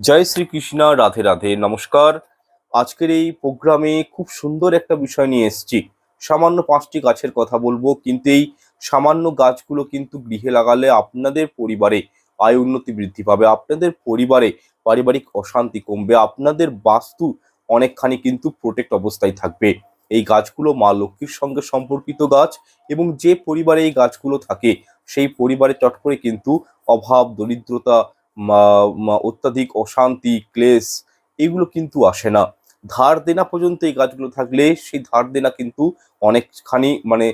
জয় শ্রীকৃষ্ণ রাধে রাধে, নমস্কার। আজকের এই প্রোগ্রামে খুব সুন্দর একটা বিষয় নিয়ে এসেছি। সামান্য পাঁচটি গাছের কথা বলব, কিন্তু এই সামান্য গাছগুলো কিন্তু গৃহে লাগালে আপনাদের পরিবারে আয় উন্নতি বৃদ্ধি পাবে, আপনাদের পরিবারে পারিবারিক অশান্তি কমবে, আপনাদের বাস্তু অনেকখানি কিন্তু প্রোটেক্ট অবস্থায় থাকবে। এই গাছগুলো মা লক্ষ্মীর সঙ্গে সম্পর্কিত গাছ এবং যে পরিবারে এই গাছগুলো থাকে, সেই পরিবারে চট করে কিন্তু অভাব, দরিদ্রতা অত্যাধিক অশান্তি, ক্লেশ, এগুলো কিন্তু আসে না। ধার দেনা পর্যন্ত এই গাছগুলো থাকলে সেই ধার দেনা কিন্তু অনেকখানি মানে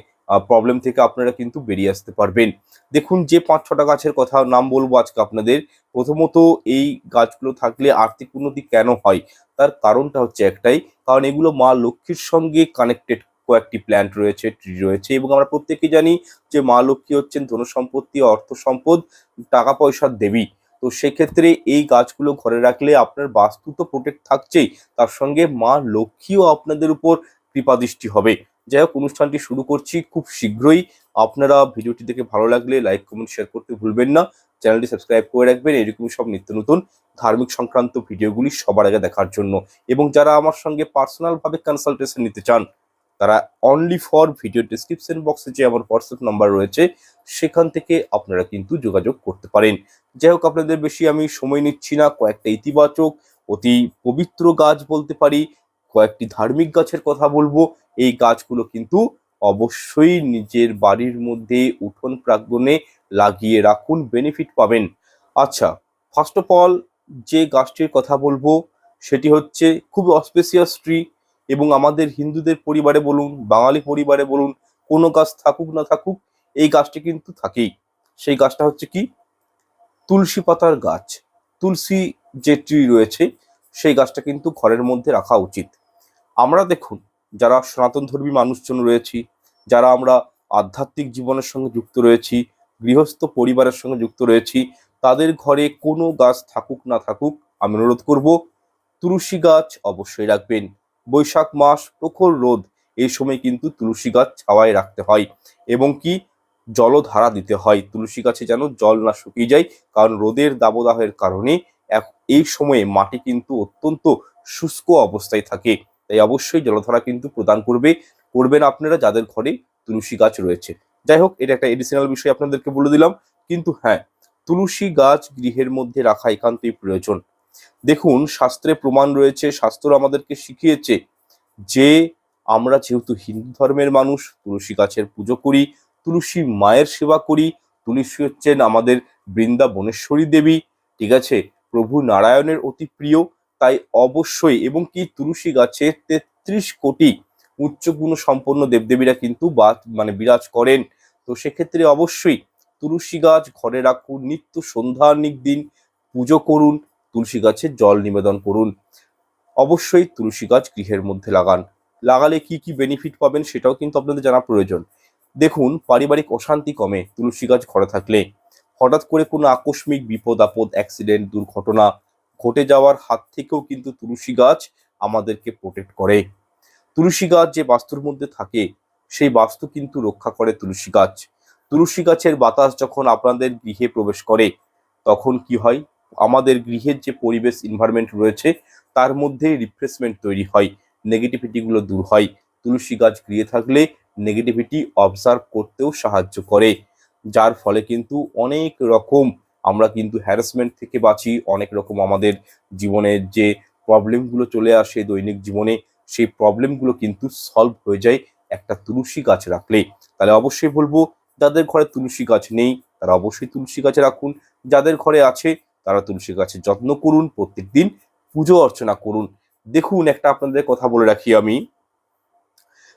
প্রবলেম থেকে আপনারা কিন্তু বেরিয়ে আসতে পারবেন। দেখুন যে পাঁচ, ছটা গাছের কথা নাম বলব আজকে আপনাদের। প্রথমত এই গাছগুলো থাকলে আর্থিক উন্নতি কেন হয়? তার কারণটা হচ্ছে একটাই, কারণ এগুলো মা লক্ষ্মীর সঙ্গে কানেক্টেড কয়েকটি প্ল্যান্ট রয়েছে ট্রি রয়েছে এবং আমরা প্রত্যেকে জানি যে মা লক্ষ্মী হচ্ছেন ধনসম্পত্তি অর্থ সম্পদ টাকা পয়সার দেবী। তো সেক্ষেত্রে এই গাছগুলো ঘরে রাখলে আপনার বাস্তু তো প্রোটেক্ট থাকছেই। তার সঙ্গে মা লক্ষ্মীও আপনাদের উপর কৃপাদৃষ্টি হবে। যাই হোক, অনুষ্ঠানটি শুরু করছি খুব শীঘ্রই। আপনারা ভিডিওটি দেখে ভালো লাগলে লাইক কমেন্ট শেয়ার করতে ভুলবেন না। চ্যানেলটি সাবস্ক্রাইব করে রাখবেন। এরকম সব নিত্য নতুন ধার্মিক সংক্রান্ত ভিডিওগুলি সবার আগে দেখার জন্য। এবং যারা আমার সঙ্গে পার্সোনালভাবে কনসালটেশন নিতে চান তারা অনলি ফর ভিডিও ডিসক্রিপশন বক্সে যে আমার হোয়াটসঅ্যাপ নাম্বার রয়েছে, সেখান থেকে আপনারা কিন্তু যোগাযোগ করতে পারেন। যাই হোক, আপনাদের বেশি আমি সময় নিচ্ছি না, কয়েকটা ইতিবাচক, অতি পবিত্র গাছ বলতে পারি, কয়েকটি ধার্মিক গাছের কথা বলব। এই গাছগুলো কিন্তু অবশ্যই নিজের বাড়ির মধ্যে উঠোন প্রাঙ্গণে লাগিয়ে রাখুন বেনিফিট পাবেন। আচ্ছা ফার্স্ট অফ অল যে গাছটির কথা বলব, সেটি হচ্ছে খুব অস্পেসিয়াস ট্রি এবং আমাদের হিন্দুদের পরিবারে বলুন, বাঙালি পরিবারে বলুন, কোনো গাছ থাকুক না থাকুক, এই গাছটি কিন্তু থাকেই। সেই গাছটা হচ্ছে কি? তুলসী পাতার গাছ, তুলসী যে ট্রি রয়েছে, সেই গাছটা কিন্তু ঘরের মধ্যে রাখা উচিত। আমরা দেখুন, যারা সনাতন ধর্মী মানুষজন রয়েছি, যারা আমরা আধ্যাত্মিক জীবনের সঙ্গে যুক্ত রয়েছি, গৃহস্থ পরিবারের সঙ্গে যুক্ত রয়েছি, তাদের ঘরে কোনো গাছ থাকুক না থাকুক, আমি অনুরোধ করব, তুলসী গাছ অবশ্যই রাখবেন। বৈশাখ মাস, প্রখর রোদ, এই সময় কিন্তু তুলসী গাছ ছাওয়ায় রাখতে হয় এবং কি জলধারা দিতে হয়। তুলসী গাছে যেন জল না শুকিয়ে যায়, কারণ রোদের দাবদাহের কারণে এই সময়ে মাটি কিন্তু অত্যন্ত শুষ্ক অবস্থায় থাকে। তাই অবশ্যই জলধারা কিন্তু প্রদান করবে, করবেন আপনারা যাদের ঘরে তুলসী গাছ রয়েছে। যাই হোক, এটা একটা এডিশনাল বিষয় আপনাদেরকে বলে দিলাম। কিন্তু হ্যাঁ তুলসী গাছ গৃহের মধ্যে রাখা একান্তই প্রয়োজন। দেখুন, শাস্ত্রে প্রমাণ রয়েছে, শাস্ত্র আমাদেরকে শিখিয়েছে যে আমরা যেহেতু হিন্দু ধর্মের মানুষ, তুলসী গাছের পুজো করি, তুলসী মায়ের সেবা করি, তুলসী হচ্ছেন আমাদের বৃন্দাবনেশ্বরী দেবী, ঠিক আছে? প্রভু নারায়ণের অতি প্রিয়, তাই অবশ্যই, এবং কি তুলসী গাছে তেত্রিশ কোটি উচ্চ গুণ সম্পন্ন দেবদেবীরা কিন্তু বা মানে বিরাজ করেন। তো সেক্ষেত্রে অবশ্যই তুলসী গাছ ঘরে রাখুন, নিত্য সন্ধ্যানিক দিন, পুজো করুন তুলসী গাছে জল নিবেদন করুন। অবশ্যই তুলসী গাছ গৃহের মধ্যে লাগান। লাগালে কি কি বেনিফিট পাবেন সেটাও কিন্তু আপনাদের জানা প্রয়োজন। দেখুন, পারিবারিক অশান্তি কমে তুলসী গাছ ঘরে থাকলে। হঠাৎ করে কোনো আকস্মিক বিপদ, আপদ অ্যাক্সিডেন্ট দুর্ঘটনা ঘটে যাওয়ার হাত থেকেও কিন্তু তুলসী গাছ আমাদেরকে প্রোটেক্ট করে। তুলসী গাছ যে বাস্তুর মধ্যে থাকে, সেই বাস্তু কিন্তু রক্ষা করে তুলসী গাছ। তুলসী গাছের বাতাস যখন আপনাদের গৃহে প্রবেশ করে, তখন কি হয়? আমাদের গৃহের যে পরিবেশ এনভায়রনমেন্ট রয়েছে, তার মধ্যে রিফ্রেশমেন্ট তৈরি হয়। নেগেটিভিটিগুলো দূর হয়। তুলসী গাছ গৃহে থাকলে নেগেটিভিটি অবজার্ভ করতেও সাহায্য করে। যার ফলে কিন্তু অনেক রকম আমরা কিন্তু হ্যারাসমেন্ট থেকে বাঁচি। অনেক রকম আমাদের জীবনের যে প্রবলেমগুলো চলে আসে দৈনিক জীবনে, সেই প্রবলেমগুলো কিন্তু সলভ হয়ে যায় একটা তুলসী গাছ রাখলে। তাহলে অবশ্যই বলব, যাদের ঘরে তুলসী গাছ নেই, তারা অবশ্যই তুলসী গাছ রাখুন। যাদের ঘরে আছে তারা তুলসী গাছের যত্ন করুন, প্রত্যেকদিন পুজো অর্চনা করুন। দেখুন, একটা আপনাদের কথা বলে রাখি আমি।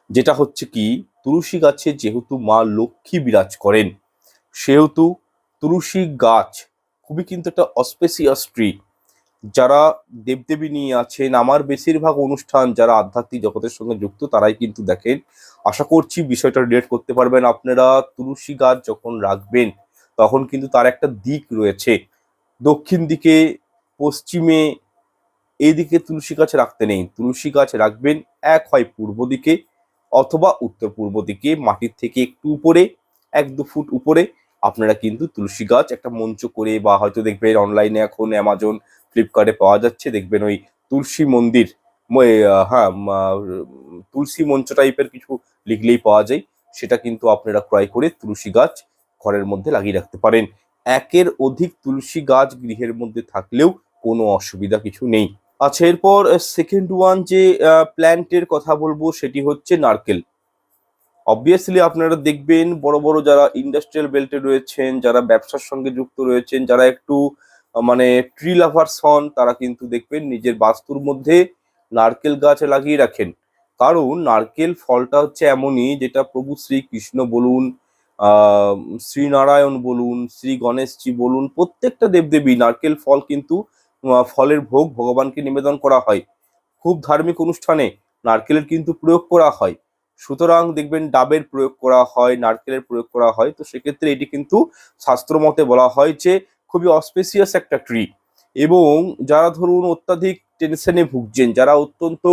যেটা হচ্ছে কি, তুলসী গাছে যেহেতু মা লক্ষ্মী বিরাজ করেন, সেহেতু তুলসী গাছ খুবই কিন্তু একটা অস্পেসিয়াস ট্রি। যারা দেবদেবী নিয়ে আছেন, আমার বেশিরভাগ অনুষ্ঠান যারা আধ্যাত্মিক জগতের সঙ্গে যুক্ত, তারাই কিন্তু দেখেন। আশা করছি বিষয়টা রিলেট করতে পারবেন। আপনারা তুলসী গাছ যখন রাখবেন, তখন কিন্তু তার একটা দিক রয়েছে। দক্ষিণ দিকে, পশ্চিমে এই দিকে তুলসী গাছ রাখতে নেই। তুলসী গাছ রাখবেন এক হয় পূর্ব দিকে অথবা উত্তর পূর্ব দিকে, মাটির থেকে একটু উপরে, এক দু ফুট উপরে। আপনারা কিন্তু তুলসী গাছ একটা মঞ্চ করে বা হয়তো দেখবেন অনলাইনে এখন অ্যামাজন ফ্লিপকার্টে পাওয়া যাচ্ছে। দেখবেন ওই তুলসী মন্দির হ্যাঁ তুলসী মঞ্চ টাইপের কিছু লিখলেই পাওয়া যায়। সেটা কিন্তু আপনারা ক্রয় করে তুলসী গাছ ঘরের মধ্যে লাগিয়ে রাখতে পারেন। একের অধিক তুলসী গাছ গৃহের মধ্যে থাকলেও কোনো অসুবিধা কিছু নেই। আচ্ছা এরপর সেকেন্ড ওয়ান যে প্ল্যান্টের কথা বলব সেটি হচ্ছে নারকেল। অবভিয়াসলি আপনারা দেখবেন বড় বড় যারা ইন্ডাস্ট্রিয়াল বেল্টে রয়েছেন, যারা ব্যবসার সঙ্গে যুক্ত রয়েছেন, যারা একটু মানে ট্রি লাভার্স হন, তারা কিন্তু দেখবেন নিজের বাস্তুর মধ্যে নারকেল গাছ লাগিয়ে রাখেন। কারণ নারকেল ফলটা হচ্ছে এমনই যেটা প্রভু শ্রীকৃষ্ণ বলুন শ্রীনারায়ণ বলুন, শ্রী গণেশজি বলুন, প্রত্যেকটা দেবদেবী নারকেল ফল কিন্তু ফলের ভোগ ভগবানকে নিবেদন করা হয়। খুব ধার্মিক অনুষ্ঠানে নারকেলের কিন্তু প্রয়োগ করা হয়। সুতরাং দেখবেন ডাবের প্রয়োগ করা হয়, নারকেলের প্রয়োগ করা হয়। তো সেক্ষেত্রে এটি কিন্তু শাস্ত্র মতে বলা হয় যে, খুবই অস্পেসিয়াস একটা ট্রি এবং যারা ধরুন অত্যাধিক টেনশনে ভুগছেন, যারা অত্যন্ত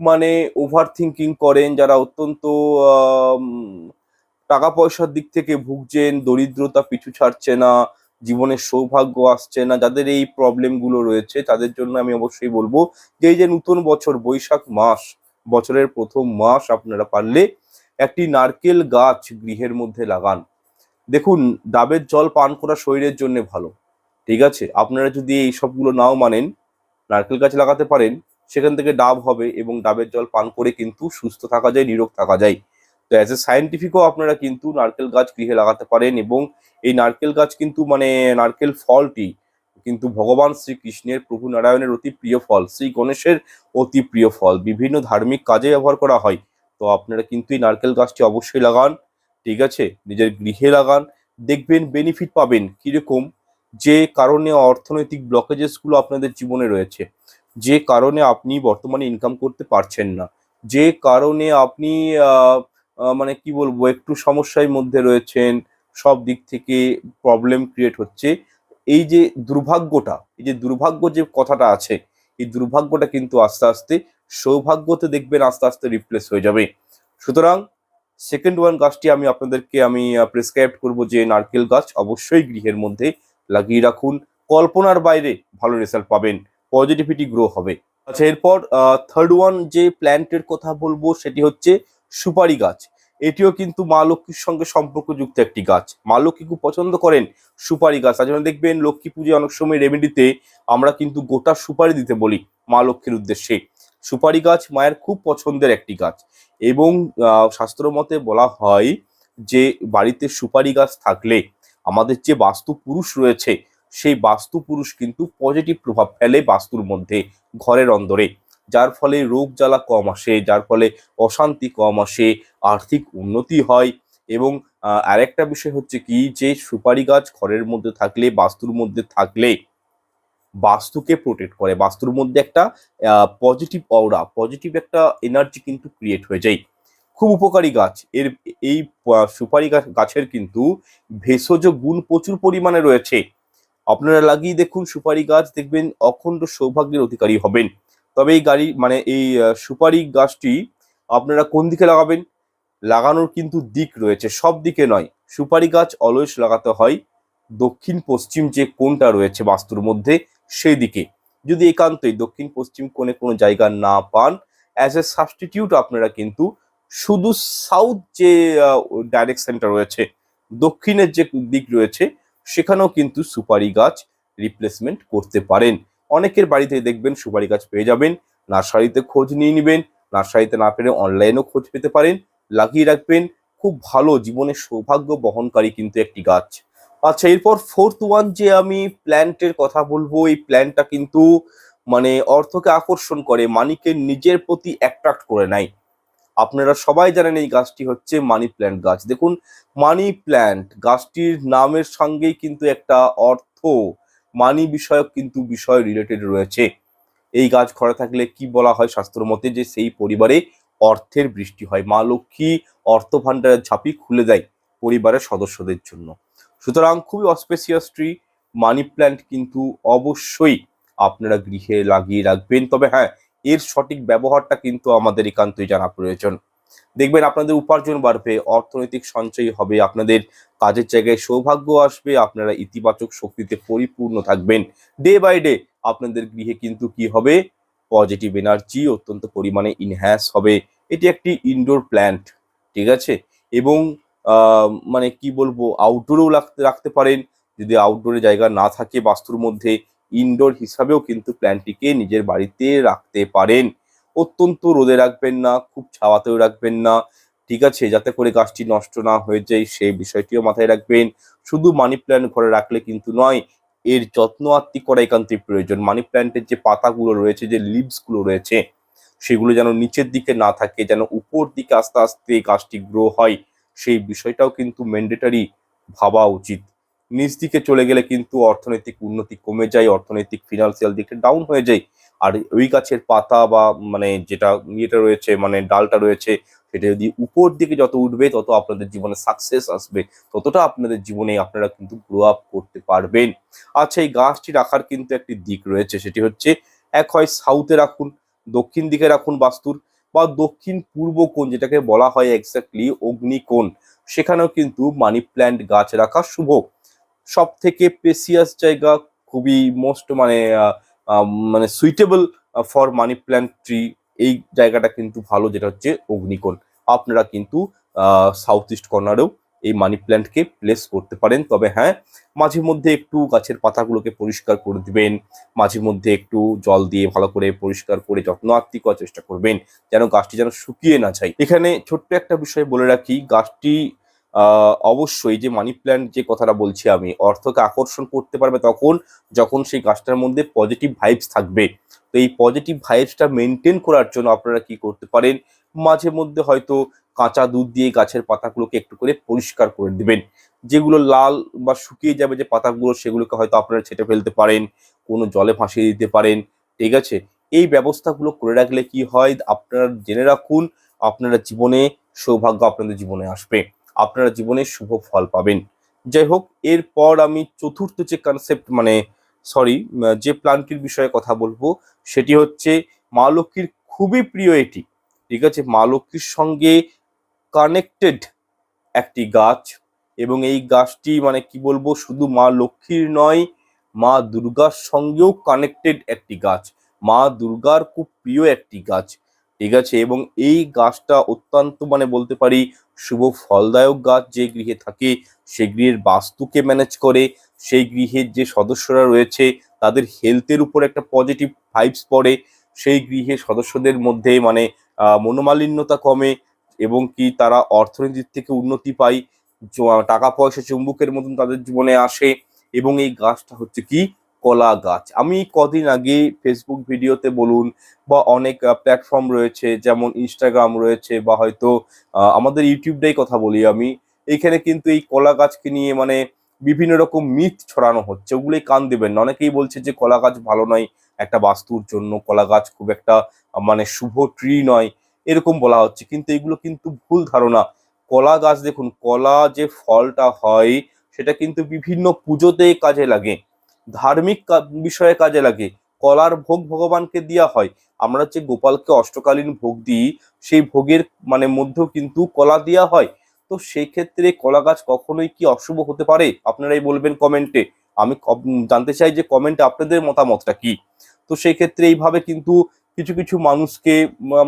মানে ওভার থিঙ্কিং করেন, যারা অত্যন্ত টাকা পয়সার দিক থেকে ভুগছেন, দরিদ্রতা পিছু ছাড়ছে না, জীবনের সৌভাগ্য আসছে না, যাদের এই প্রবলেমগুলো রয়েছে, তাদের জন্য আমি অবশ্যই বলব যে এই যে নতুন বছর, বৈশাখ মাস, বছরের প্রথম মাস আপনারা পারলে একটি নারকেল গাছ গৃহের মধ্যে লাগান। দেখুন, ডাবের জল পান করা শরীরের জন্য ভালো, ঠিক আছে? আপনারা যদি এই সবগুলো নাও মানেন, নারকেল গাছ লাগাতে পারেন, সেখান থেকে ডাব হবে এবং ডাবের জল পান করে কিন্তু সুস্থ থাকা যায়, নিরোগ থাকা যায়। তো অ্যাজ এ সায়েন্টিফিকও আপনারা কিন্তু নারকেল গাছ গৃহে লাগাতে পারেন এবং এই নারকেল গাছ কিন্তু মানে নারকেল ফলটি কিন্তু ভগবান শ্রীকৃষ্ণের প্রভু নারায়ণের অতি প্রিয় ফল, শ্রী গণেশের অতি প্রিয় ফল। বিভিন্ন ধার্মিক কাজে ব্যবহার করা হয়। তো আপনারা কিন্তু এই নারকেল গাছটি অবশ্যই লাগান, ঠিক আছে? নিজের গৃহে লাগান, দেখবেন বেনিফিট পাবেন কীরকম? যে কারণে অর্থনৈতিক ব্লকেজেসগুলো আপনাদের জীবনে রয়েছে। যে কারণে আপনি বর্তমানে ইনকাম করতে পারছেন না। যে কারণে আপনি মানে কি বলব, একটু সমস্যার মধ্যে রয়েছেন, সব দিক থেকে প্রবলেম ক্রিয়েট হচ্ছে। এই যে দুর্ভাগ্যটা, এই যে দুর্ভাগ্য যে কথাটা আছে, এই দুর্ভাগ্যটা কিন্তু আস্তে আস্তে সৌভাগ্যতে দেখবেন আস্তে আস্তে রিপ্লেস হয়ে যাবে। সুতরাং সেকেন্ড ওয়ান গাছটি আমি আপনাদেরকে আমি প্রেসক্রাইব করব যে নারকেল গাছ অবশ্যই গৃহের মধ্যে লাগিয়ে রাখুন। কল্পনার বাইরে ভালো রেজাল্ট পাবেন পজিটিভিটি গ্রো হবে। আচ্ছা এরপর থার্ড ওয়ান যে প্ল্যান্টের কথা বলব, সেটি হচ্ছে সুপারি গাছ। এটিও কিন্তু মা লক্ষ্মীর সঙ্গে সম্পর্কযুক্ত একটি গাছ। মা লক্ষ্মী খুব পছন্দ করেন সুপারি গাছ। তার জন্য দেখবেন লক্ষ্মী পুজো অনেক সময় রেমেডিতে আমরা কিন্তু গোটা সুপারি দিতে বলি মা লক্ষ্মীর উদ্দেশ্যে। সুপারি গাছ মায়ের খুব পছন্দের একটি গাছ। এবং শাস্ত্র মতে বলা হয় যে বাড়িতে সুপারি গাছ থাকলে আমাদের যে বাস্তু পুরুষ রয়েছে, সেই বাস্তু পুরুষ কিন্তু পজিটিভ প্রভাব ফেলে বাস্তুর মধ্যে, ঘরের অন্দরে। যার ফলে রোগ জ্বালা কম আসে, যার ফলে অশান্তি কম আসে, আর্থিক উন্নতি হয় এবং আরেকটা বিষয় হচ্ছে কি যে সুপারি গাছ ঘরের মধ্যে থাকলে, বাস্তুর মধ্যে থাকলে বাস্তুকে প্রোটেক্ট করে। বাস্তুর মধ্যে একটা পজিটিভ অওরা পজিটিভ একটা এনার্জি কিন্তু ক্রিয়েট হয়ে যায়। খুব উপকারী গাছ। এর, এই সুপারি গাছ- গাছের কিন্তু ভেষজ গুণ প্রচুর পরিমাণে রয়েছে। আপনারা লাগিয়ে দেখুন সুপারি গাছ, দেখবেন অখণ্ড সৌভাগ্যের অধিকারী হবেন। তবে এই গাড়ি মানে এই সুপারি গাছটি আপনারা কোন দিকে লাগাবেন? লাগানোর কিন্তু দিক রয়েছে। সব দিকে নয়। সুপারি গাছ অলওয়েজ লাগাতে হয় দক্ষিণ, পশ্চিম যে কোণটা রয়েছে বাস্তুর মধ্যে, সেই দিকে। যদি একান্তই দক্ষিণ, পশ্চিম কোণে কোনো জায়গা না পান অ্যাজ এ সাবস্টিটিউট আপনারা কিন্তু শুধু সাউথ যে ডাইরেকশনটা রয়েছে, দক্ষিণের যে দিক রয়েছে, সেখানেও কিন্তু সুপারি গাছ রিপ্লেসমেন্ট করতে পারেন। অনেকের বাড়িতে দেখবেন সুপারি গাছ পেয়ে যাবেন, নার্সারিতে খোঁজ নিয়ে নেবেন, নার্সারিতে না পেলে অনলাইনেও খোঁজ পেতে পারেন, লাগিয়ে রাখবেন। খুব ভালো জীবনের সৌভাগ্য বহনকারী কিন্তু একটি গাছ। আচ্ছা এরপর ফোর্থ ওয়ান যে আমি প্ল্যান্টের কথা বলব, এই প্ল্যান্টটা কিন্তু মানে অর্থকে আকর্ষণ করে, মানিকে নিজের প্রতি অ্যাট্রাক্ট করে নেয়। আপনারা সবাই জানেন এই গাছটি হচ্ছে মানি প্ল্যান্ট গাছ। দেখুন, মানি প্ল্যান্ট গাছটির নামের সঙ্গেই কিন্তু একটা অর্থ মানি বিষয়ক কিন্তু বিষয় রিলেটেড রয়েছে। এই গাছ ঘরে থাকলে কি বলা হয় শাস্ত্র মতে যে সেই পরিবারে অর্থের বৃষ্টি হয়। মা লক্ষ্মী অর্থ ভাণ্ডারের ঝাঁপি খুলে দেয় পরিবারের সদস্যদের জন্য। সুতরাং খুবই অস্পেসিয়াস ট্রি মানি প্ল্যান্ট কিন্তু অবশ্যই আপনারা গৃহে লাগিয়ে রাখবেন। তবে হ্যাঁ এর সঠিক ব্যবহারটা কিন্তু আমাদের একান্তই জানা প্রয়োজন। দেখবেন আপনাদের উপার্জন বাড়বে, অর্থনৈতিক সঞ্চয় হবে, আপনাদের কাজের জায়গায় সৌভাগ্য আসবে, আপনারা ইতিবাচক শক্তিতে পরিপূর্ণ থাকবেন। ডে বাই ডে আপনাদের গৃহে কিন্তু কি হবে? পজিটিভ এনার্জি অত্যন্ত পরিমাণে ইনহ্যান্স হবে। এটি একটি ইনডোর প্ল্যান্ট ঠিক আছে? এবং মানে কি বলব আউটডোরেও রাখতে রাখতে পারেন। যদি আউটডোরে জায়গা না থাকে বাস্তুর মধ্যে ইনডোর হিসাবেও কিন্তু প্ল্যান্টটিকে নিজের বাড়িতে রাখতে পারেন। অত্যন্ত রোদে রাখবেন না, খুব ছাওয়াতেও রাখবেন না। ঠিক আছে, যাতে করে গাছটি নষ্ট না হয়ে যায়, সেই বিষয়টিও মাথায় রাখবেন। শুধু মানি প্ল্যান্ট ঘরে রাখলে কিন্তু নয়, এর যত্ন আত্মি করা একান্তই প্রয়োজন। মানি প্ল্যান্টের যে পাতাগুলো রয়েছে, যে লিভসগুলো রয়েছে, সেগুলো যেন নিচের দিকে না থাকে, যেন উপর দিকে আস্তে আস্তে গাছটি গ্রো হয়, সেই বিষয়টাও কিন্তু ম্যান্ডেটারি ভাবা উচিত। নিচ দিকে চলে গেলে কিন্তু অর্থনৈতিক উন্নতি কমে যায়, অর্থনৈতিক ফিনান্সিয়াল দিকটা ডাউন হয়ে যায়। আর ওই গাছের পাতা বা মানে যেটা ইয়েটা রয়েছে মানে ডালটা রয়েছে, সেটা যদি উপর দিকে যত উঠবে, তত আপনাদের জীবনে সাকসেস আসবে। ততটা আপনাদের জীবনে আপনারা কিন্তু গ্রো আপ করতে পারবেন। আচ্ছা এই গাছটি রাখার কিন্তু একটি দিক রয়েছে, সেটি হচ্ছে এক হয় সাউথে রাখুন, দক্ষিণ দিকে রাখুন বাস্তুর, বা দক্ষিণ পূর্ব কোণ, যেটাকে বলা হয় এক্স্যাক্টলি অগ্নিকোণ। সেখানেও কিন্তু মানি প্ল্যান্ট গাছ রাখা শুভ। সব থেকে পেসিয়াস জায়গা খুবই মোস্ট মানে মানে suitable for money plant tree এই জায়গাটা কিন্তু ভালো, যেটা হচ্ছে অগ্নিকোণ। আপনারা কিন্তু সাউথ ইস্ট কর্নারেও এই মানি প্ল্যান্টকে প্লেস করতে পারেন। তবে হ্যাঁ মাঝে মধ্যে একটু গাছের পাতাগুলোকে পরিষ্কার করে দিবেন। মাঝে মধ্যে একটু জল দিয়ে ভালো করে পরিষ্কার করে যত্ন আত্মি করার চেষ্টা করবেন, যেন গাছটি যেন শুকিয়ে না যায়। এখানে ছোট্ট একটা বিষয় বলে রাখি, গাছটি অবশ্যই যে মানি প্ল্যান্ট যে কথাটা বলছি আমি, অর্থকে আকর্ষণ করতে পারবে তখন যখন সেই গাছটার মধ্যে পজিটিভ ভাইবস থাকবে। তো এই পজিটিভ ভাইবসটা মেনটেন করার জন্য আপনারা কি করতে পারেন? মাঝে মধ্যে হয়তো কাঁচা দুধ দিয়ে গাছের পাতাগুলোকে একটু করে পরিষ্কার করে দিবেন। যেগুলো লাল বা শুকিয়ে যাবে যে পাতাগুলো, সেগুলোকে হয়তো আপনারা ছেটে ফেলতে পারেন, কোনো জলে ভাসিয়ে দিতে পারেন, ঠিক আছে? এই ব্যবস্থাগুলো করে রাখলে কি হয়? আপনারা জেনে রাখুন, আপনারা জীবনে সৌভাগ্য আপনাদের জীবনে আসবে। আপনারা জীবনে শুভ ফল পাবেন। যাই হোক, এরপর আমি চতুর্থ যে কনসেপ্ট মানে সরি যে প্ল্যান্টটির বিষয়ে কথা বলব, সেটি হচ্ছে মা লক্ষ্মীর খুবই প্রিয় এটি ঠিক আছে? মা লক্ষ্মীর সঙ্গে কানেক্টেড একটি গাছ এবং এই গাছটি মানে কি বলব, শুধু মা লক্ষ্মীর নয়, মা দুর্গার সঙ্গেও কানেক্টেড একটি গাছ। মা দুর্গার খুব প্রিয় একটি গাছ। ঠিক আছে এবং এই গাছটা অত্যন্ত মানে বলতে পারি, শুভ ফলদায়ক গাছ যে গৃহে থাকে সেই গৃহের বাস্তুকে ম্যানেজ করে, সেই গৃহের যে সদস্যরা রয়েছে, তাদের হেলথের উপর একটা পজিটিভ ভাইবস পড়ে, সেই গৃহের সদস্যদের মধ্যে মানে মনোমালিন্যতা কমে এবং কি তারা অর্থনীতির থেকে উন্নতি পায় টাকা পয়সা চুম্বকের মতন তাদের জীবনে আসে এবং এই গাছটা হচ্ছে কি কলা গাছ। আমি কদিন আগে ফেসবুক ভিডিওতে বলুন বা অনেক প্ল্যাটফর্ম রয়েছে, যেমন ইনস্টাগ্রাম রয়েছে বা হয়তো আমাদের ইউটিউবটাই কথা বলি আমি। এইখানে কিন্তু এই কলা গাছকে নিয়ে মানে বিভিন্ন রকম মিথ ছড়ানো হচ্ছে। ওগুলোই কান দেবেন না। অনেকেই বলছে যে কলা গাছ ভালো নয়, একটা বাস্তুর জন্য কলা গাছ খুব একটা মানে শুভ ট্রি নয়, এরকম বলা হচ্ছে। কিন্তু এগুলো কিন্তু ভুল ধারণা। কলা গাছ দেখুন, কলা যে ফলটা হয়, সেটা কিন্তু বিভিন্ন পুজোতে কাজে লাগে। ধার্মিক বিষয়ে কাজে লাগে। কলার ভোগ ভগবানকে দেওয়া হয়। আমরা যে গোপালকে অষ্টকালীন ভোগ দিই, সেই ভোগের মানে মধ্যেও কিন্তু কলা দেওয়া হয়। তো সেই ক্ষেত্রে কলা গাছ কখনোই কি অশুভ হতে পারে? আপনারাই বলবেন কমেন্টে আমি জানতে চাই যে কমেন্টে আপনাদের মতামতটা কি? তো সেই ক্ষেত্রে এইভাবে কিন্তু কিছু কিছু মানুষকে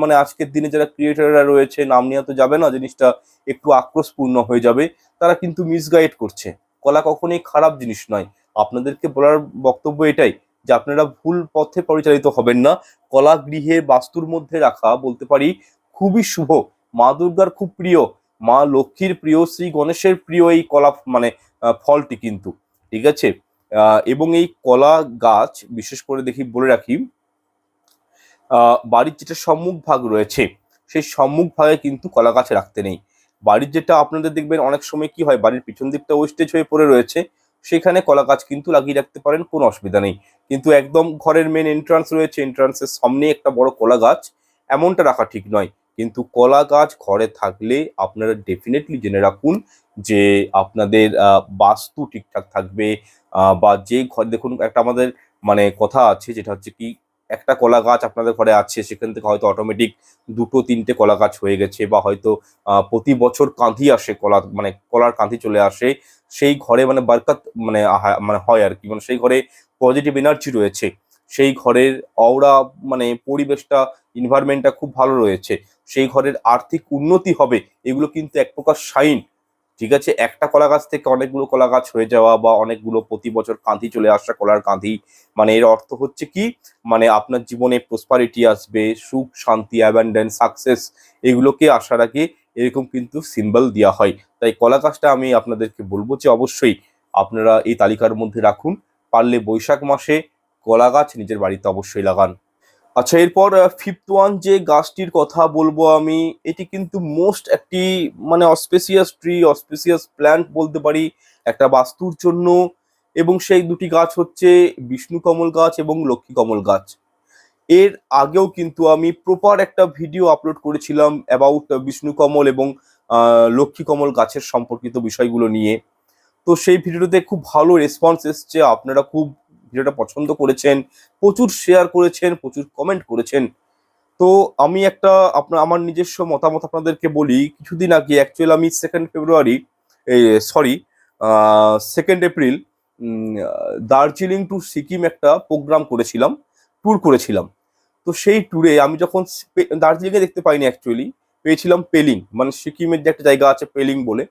মানে আজকের দিনে যারা ক্রিয়েটাররা রয়েছে, নাম নেওয়া তো যাবে না, জিনিসটা একটু আক্রোশপূর্ণ হয়ে যাবে। তারা কিন্তু মিসগাইড করছে। কলা কখনোই খারাপ জিনিস নয়। আপনাদেরকে বলার বক্তব্য এটাই যে আপনারা ভুল পথে পরিচালিত হবেন না। কলা গৃহে বাস্তুর মধ্যে রাখা বলতে পারি খুবই শুভ। মা দুর্গার খুব প্রিয়। মা লক্ষ্মীর প্রিয়, শ্রী গণেশের প্রিয় এই কলা মানে ফলটি কিন্তু। ঠিক আছে? এবং এই কলা গাছ, বিশেষ করে দেখি বলে রাখি বাড়ির যেটা সম্মুখ ভাগ রয়েছে, সেই সম্মুখ ভাগে কিন্তু কলা গাছ রাখতে নেই। বাড়ির যেটা আপনাদের দেখবেন অনেক সময় কি হয়, বাড়ির পিছন দিকটা ওয়েস্টেজ হয়ে পড়ে রয়েছে। সেখানে কলা গাছ কিন্তু লাগিয়ে রাখতে পারেন, কোনো অসুবিধা নেই। কিন্তু একদম ঘরের মেন এন্ট্রান্স রয়েছে এন্ট্রান্সের সামনে একটা বড় কলা গাছ, এমনটা রাখা ঠিক নয়। কিন্তু কলা গাছ ঘরে থাকলে আপনারা ডেফিনেটলি জেনে রাখুন যে আপনাদের বাস্তু ঠিকঠাক থাকবে বা যে ঘর, দেখুন একটা আমাদের মানে কথা আছে, যেটা হচ্ছে কি, একটা কলা গাছ আপনাদের ঘরে আছে, সেখান থেকে হয়তো অটোমেটিক দুটো, তিনটে কলা গাছ হয়ে গেছে, বা হয়তো প্রতি বছর কাঁধি আসে কলা মানে কলার কাঁধি চলে আসে সেই ঘরে মানে বারকাত মানে মানে হয় আর কি। মানে সেই ঘরে পজিটিভ এনার্জি রয়েছে। সেই ঘরের অওরা মানে পরিবেশটা ইনভায়রনমেন্টটা খুব ভালো রয়েছে। সেই ঘরের আর্থিক উন্নতি হবে, এগুলো কিন্তু এক প্রকার সাইন ঠিক আছে? একটা কলা গাছ থেকে অনেকগুলো কলা গাছ হয়ে যাওয়া বা অনেকগুলো প্রতি বছর কাঁধি চলে আসা কলার কাঁধি মানে এর অর্থ হচ্ছে কি? মানে আপনার জীবনে প্রসপারিটি আসবে, সুখ, শান্তি অ্যাবান্ডেন্স সাকসেস এগুলোকে আসার আগে এরকম কিন্তু সিম্বল দেওয়া হয়। তাই কলা গাছটা আমি আপনাদেরকে বলব যে অবশ্যই আপনারা এই তালিকার মধ্যে রাখুন। পারলে বৈশাখ মাসে কলা গাছ নিজের বাড়িতে অবশ্যই লাগান। আচ্ছা এরপর ফিফথ ওয়ান যে গাছটির কথা বলব আমি, এটি কিন্তু মোস্ট একটি মানে অস্পেসিয়াস ট্রি অস্পেসিয়াস প্ল্যান্ট বলতে পারি, একটা বাস্তুর জন্য। এবং সেই দুটি গাছ হচ্ছে বিষ্ণু কমল গাছ এবং লক্ষ্মী কমল গাছ। এর আগেও কিন্তু আমি প্রপার একটা ভিডিও আপলোড করেছিলাম অ্যাবাউট বিষ্ণু কমল এবং লক্ষ্মী কমল গাছের সম্পর্কিত বিষয়গুলো নিয়ে। তো সেই ভিডিওতে খুব ভালো রেসপন্স এসছে, আপনারা খুব ভিডিওটা পছন্দ করেছেন, প্রচুর শেয়ার করেছেন, প্রচুর কমেন্ট করেছেন। তো আমি একটা আপনার, আমার নিজস্ব মতামত আপনাদেরকে বলি, কিছুদিন আগে অ্যাকচুয়ালি আমি second February sorry second April Darjeeling to Sikkim একটা প্রোগ্রাম করেছিলাম। ট্যুর করেছিলাম। তো সেই ট্যুরে আমি যখন দার্জিলিংয়ে দেখতে পাইনি অ্যাকচুয়ালি পেয়েছিলাম পেলিং মানে সিকিমের যে একটা জায়গা আছে পেলিং বলে।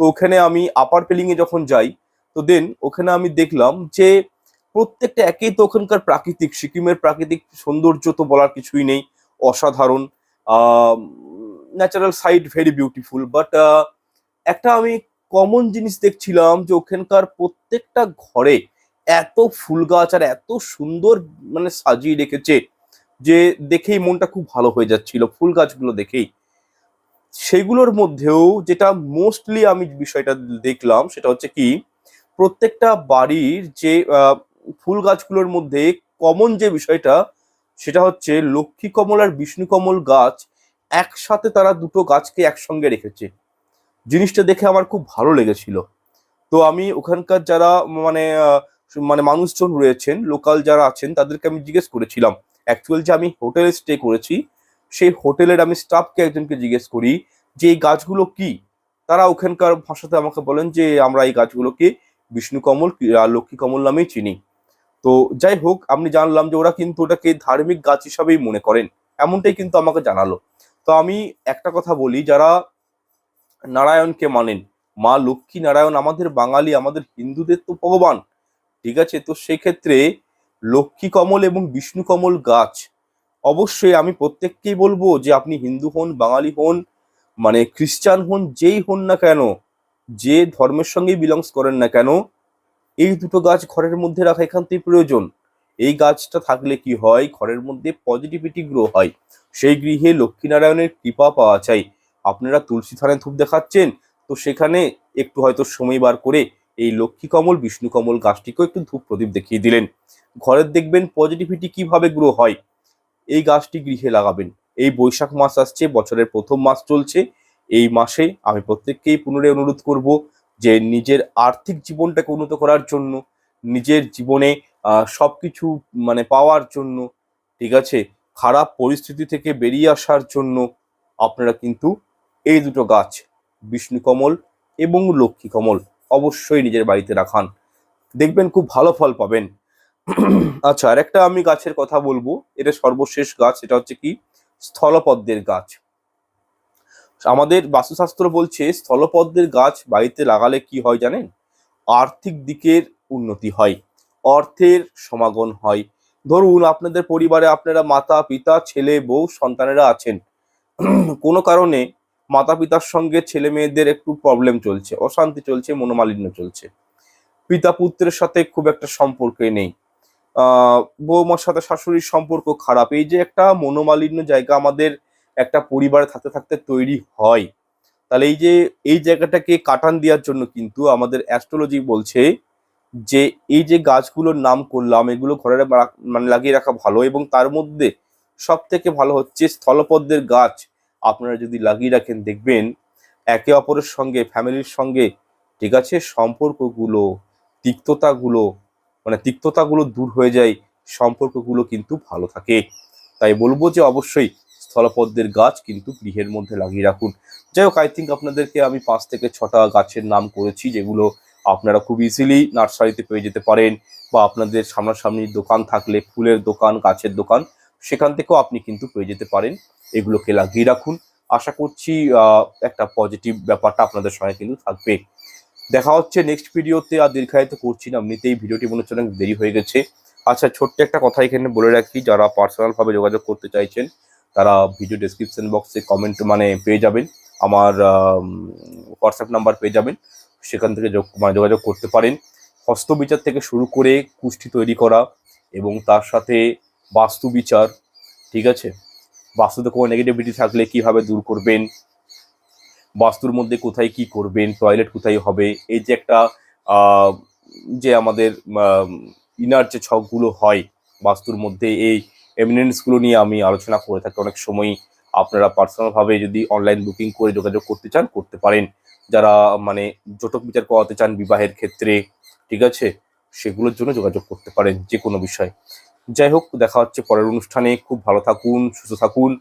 তো ওখানে আমি আপার পেলিংয়ে যখন যাই, তো দেন ওখানে আমি দেখলাম যে প্রত্যেকটা একেই তো ওখানকার প্রাকৃতিক, সিকিমের প্রাকৃতিক সৌন্দর্য তো বলার কিছুই নেই, অসাধারণ natural side very beautiful but একটা আমি কমন জিনিস দেখছিলাম যে ওখানকার প্রত্যেকটা ঘরে এত ফুল গাছ আর এত সুন্দর মানে সাজিয়ে রেখেছে যে দেখেই মনটা খুব ভালো হয়ে যাচ্ছিল, ফুল গাছগুলো দেখেই। সেগুলোর মধ্যেও যেটা মোস্টলি আমি বিষয়টা দেখলাম সেটা হচ্ছে কি, প্রত্যেকটা বাড়ির যে ফুল গাছগুলোর মধ্যে কমন যে বিষয়টা সেটা হচ্ছে লক্ষ্মী কমল আর বিষ্ণু কমল গাছ একসাথে তারা দুটো গাছকে একসঙ্গে রেখেছে। জিনিসটা দেখে আমার খুব ভালো লেগেছিল। তো আমি ওখানকার যারা মানে মানে মানুষজন রয়েছেন লোকাল যারা আছেন, তাদেরকে আমি জিজ্ঞেস করেছিলাম। অ্যাকচুয়াল যে আমি হোটেলে স্টে করেছি, সেই হোটেলের আমি স্টাফকে একজনকে জিজ্ঞেস করি যে, এই গাছগুলো কি? তারা ওখানকার ভাষাতে আমাকে বলেন যে, আমরা এই গাছগুলোকে বিষ্ণু কমল লক্ষ্মী কমল নামেই চিনি। তো যাই হোক, আমি জানলাম যে ওরা কিন্তু ওটাকে ধার্মিক গাছ হিসাবেই মনে করেন। এমনটাই কিন্তু আমাকে জানালো। তো আমি একটা কথা বলি, যারা নারায়ণকে মানেন, মা লক্ষ্মী নারায়ণ আমাদের বাঙালি, আমাদের হিন্দুদের তো ভগবান। ঠিক আছে? তো সেক্ষেত্রে লক্ষ্মী কমল এবং বিষ্ণু কমল গাছ, অবশ্যই আমি প্রত্যেককেই বলব যে আপনি হিন্দু হন, বাঙালি হন মানে খ্রিস্টান হন, যেই হন না কেন, যে ধর্মের সঙ্গেই বিলংস করেন না কেন, এই দুটো গাছ ঘরের মধ্যে রাখা একান্তই প্রয়োজন। এই গাছটা থাকলে কি হয়? ঘরের মধ্যে পজিটিভিটি গ্রো হয়। সেই গৃহে লক্ষ্মীনারায়ণের কৃপা পাওয়া যায় আপনারা তুলসী থানে ধূপ দেখাচ্ছেন, তো সেখানে একটু হয়তো সময় বার করে এই লক্ষ্মী কমল বিষ্ণু কমল গাছটিকেও একটু ধূপ প্রদীপ দেখিয়ে দিলেন। ঘরের দেখবেন পজিটিভিটি কীভাবে গ্রো হয়? এই গাছটি গৃহে লাগাবেন। এই বৈশাখ মাস আসছে বছরের প্রথম মাস চলছে। এই মাসে আমি প্রত্যেককেই পুনরায় অনুরোধ করব যে নিজের আর্থিক জীবনটাকে উন্নত করার জন্য নিজের জীবনে আহ, সবকিছু মানে পাওয়ার জন্য ঠিক আছে? খারাপ পরিস্থিতি থেকে বেরিয়ে আসার জন্য আপনারা কিন্তু এই দুটো গাছ বিষ্ণু কমল এবং লক্ষ্মী কমল অবশ্যই নিজের বাড়িতে রাখান। দেখবেন খুব ভালো ফল পাবেন। আচ্ছা আর একটা আমি গাছের কথা বলব। এটা সর্বশেষ গাছ, এটা হচ্ছে কি? স্থলপদ্মের গাছ। আমাদের বাস্তুশাস্ত্র বলছে, স্থলপদ্মের গাছ বাড়িতে লাগালে কি হয় জানেন? আর্থিক দিকের উন্নতি হয়, অর্থের সমাগম হয়। ধরুন, আপনাদের পরিবারে আপনারা মাতা পিতা ছেলে, বউ, সন্তানেরা আছেন। কোনো কারণে মাতা পিতার সঙ্গে ছেলে মেয়েদের একটু প্রবলেম চলছে, অশান্তি চলছে, মনোমালিন্য চলছে। পিতা পুত্রের সাথে খুব একটা সম্পর্কে নেই। বৌমার সাথে শাশুড়ির সম্পর্ক খারাপ। এই যে একটা মনোমালিন্য জায়গা আমাদের একটা পরিবারে থাকতে থাকতে তৈরি হয়। তাহলে এই যে, এই জায়গাটাকে কাটান দেওয়ার জন্য কিন্তু আমাদের অ্যাস্ট্রোলজি বলছে যে, এই যে গাছগুলোর নাম করলাম, এগুলো ঘরে মানে লাগিয়ে রাখা ভালো এবং তার মধ্যে সব থেকে ভালো হচ্ছে স্থলপদ্মের গাছ। আপনারা যদি লাগিয়ে রাখেন, দেখবেন একে অপরের সঙ্গে, ফ্যামিলির সঙ্গে, ঠিক আছে, সম্পর্কগুলো, তিক্ততাগুলো মানে তিক্ততাগুলো দূর হয়ে যায়, সম্পর্কগুলো কিন্তু ভালো থাকে। তাই বলব যে অবশ্যই স্থলপদ্মের গাছ কিন্তু গৃহের মধ্যে লাগিয়ে রাখুন। যাই হোক আই থিঙ্ক আপনাদেরকে আমি পাঁচ থেকে ছটা গাছের নাম করেছি, যেগুলো আপনারা খুব ইজিলি নার্সারিতে পেয়ে যেতে পারেন, বা আপনাদের সামনাসামনি দোকান থাকলে ফুলের দোকান, গাছের দোকান সেখান থেকেও আপনি কিন্তু পেয়ে যেতে পারেন। এগুলোকে লাগিয়ে রাখুন। আশা করছি একটা পজিটিভ ব্যাপারটা আপনাদের সঙ্গে কিন্তু থাকবে। দেখা হচ্ছে নেক্সট ভিডিওতে আর দীর্ঘায়িত করছি না, এমনিতেই ভিডিওটি মনে হচ্ছে অনেক দেরি হয়ে গেছে। আচ্ছা ছোট্ট একটা কথা এখানে বলে রাখি, যারা পার্সোনালভাবে যোগাযোগ করতে চাইছেন, তারা ভিডিও ডেসক্রিপশন বক্সে কমেন্ট মানে পেয়ে যাবেন। আমার হোয়াটসঅ্যাপ নাম্বার পেয়ে যাবেন। সেখান থেকে মানে যোগাযোগ করতে পারেন। হস্তবিচার থেকে শুরু করে কুষ্টি তৈরি করা এবং তার সাথে বাস্তু বিচার ঠিক আছে? বাস্তুতে কোনো নেগেটিভিটি থাকলে কীভাবে দূর করবেন? বাস্তুর মধ্যে কোথায় কি করবেন? টয়লেট কোথায় হবে? এই যে একটা যে আমাদের ইনার যে ছকগুলো হয় বাস্তুর মধ্যে, এই এমিনেন্সগুলো নিয়ে আমি আলোচনা করে থাকি। অনেক সময় আপনারা পার্সোনালভাবে যদি অনলাইন বুকিং করে যোগাযোগ করতে চান, করতে পারেন। যারা মানে জটক বিচার করাতে চান বিবাহের ক্ষেত্রে, ঠিক আছে? সেগুলোর জন্য যোগাযোগ করতে পারেন যে কোনো বিষয়। যাই হোক, দেখা হচ্ছে পরের অনুষ্ঠানে। খুব ভালো থাকুন, সুস্থ থাকুন।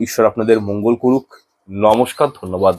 ঈশ্বর আপনাদের মঙ্গল করুক। নমস্কার, ধন্যবাদ।